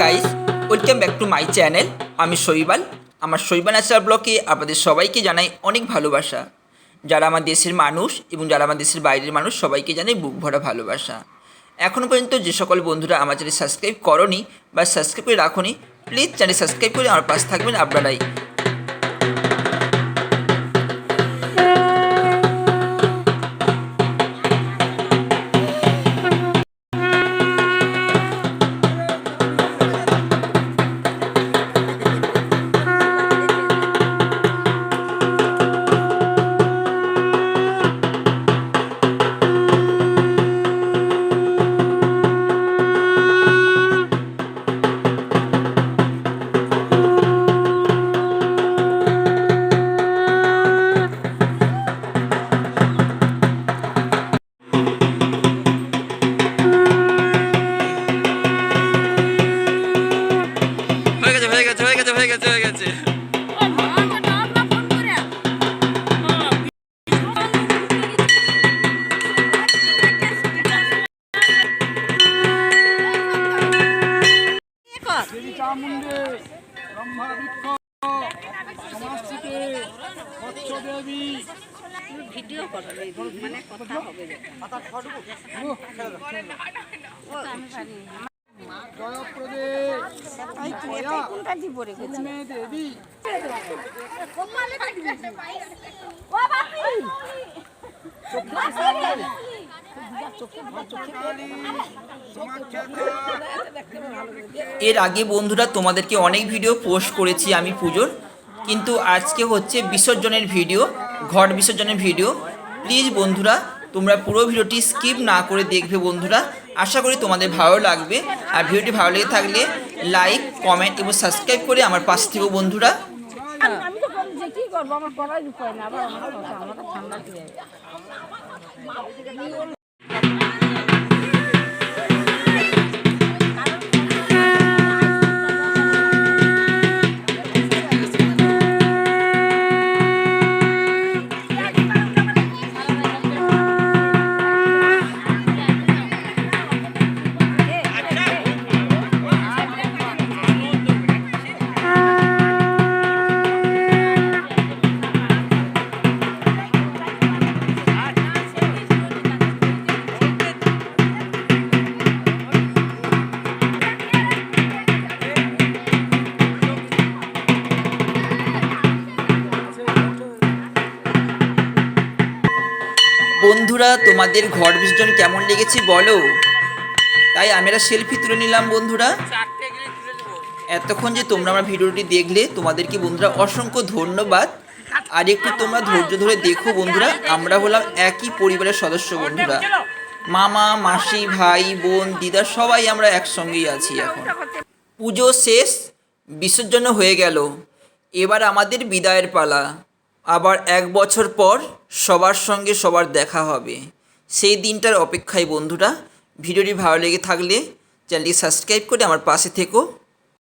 Guys welcome back to my channel আমি শৈবাল। আমার শৈবাল আচার ব্লকে আপনাদের সবাইকে জানাই অনেক ভালোবাসা। যারা আমার দেশের মানুষ এবং যারা আমার দেশের বাইরের মানুষ, সবাইকে জানাই বুক ভরা ভালোবাসা। এখনও পর্যন্ত যে সকল বন্ধুরা আমার চ্যানেল সাবস্ক্রাইব করনি বা সাবস্ক্রাইব করে রাখনি প্লিজ চ্যানেল সাবস্ক্রাইব করে আমার পাশে থাকবেন আপনারাই। হয়ে গেছে হয়ে গেছে। চামুণ্ডে ব্রহ্মা বৃক্ষ সমাজটিতে বৎস দেবী ভিডিও করো মানে কথা হবে কোনটা রেখেছি এর আগে বন্ধুরা তোমাদেরকে অনেক ভিডিও পোস্ট করেছি আমি পুজোর কিন্তু আজকে হচ্ছে বিসর্জনের ভিডিও ঘট বিসর্জনের ভিডিও। প্লিজ বন্ধুরা তোমরা পুরো ভিডিওটি স্কিপ না করে দেখবে বন্ধুরা। আশা করি তোমাদের ভালো লাগবে আর ভিডিওটি ভালো লেগে থাকলে লাইক কমেন্ট এবং সাবস্ক্রাইব করে আমার পাশ থেকেও বন্ধুরা। আমার বন্ধুরা তোমাদের ঘট বিসর্জন কেমন লেগেছে বলো? তাই আমি একটা সেলফি তুলে নিলাম বন্ধুরা। এতক্ষণ যে তোমরা আমার ভিডিওটি দেখলে তোমাদেরকে বন্ধুরা অসংখ্য ধন্যবাদ। আর একটু তোমরা ধৈর্য ধরে দেখো বন্ধুরা আমরা হলাম একই পরিবারের সদস্য বন্ধুরা। মামা মাসি ভাই বোন দিদা সবাই আমরা একসঙ্গেই আছি এখন। পুজো শেষ বিসর্জন হয়ে গেল। এবার আমাদের বিদায়ের পালা। আবার এক বছর পর সবার সঙ্গে সবার দেখা হবে। সেই দিনটার অপেক্ষায় বন্ধুরা, ভিডিওটি ভালো লেগে থাকলে চ্যানেলটি সাবস্ক্রাইব করে আমার পাশে থেকো।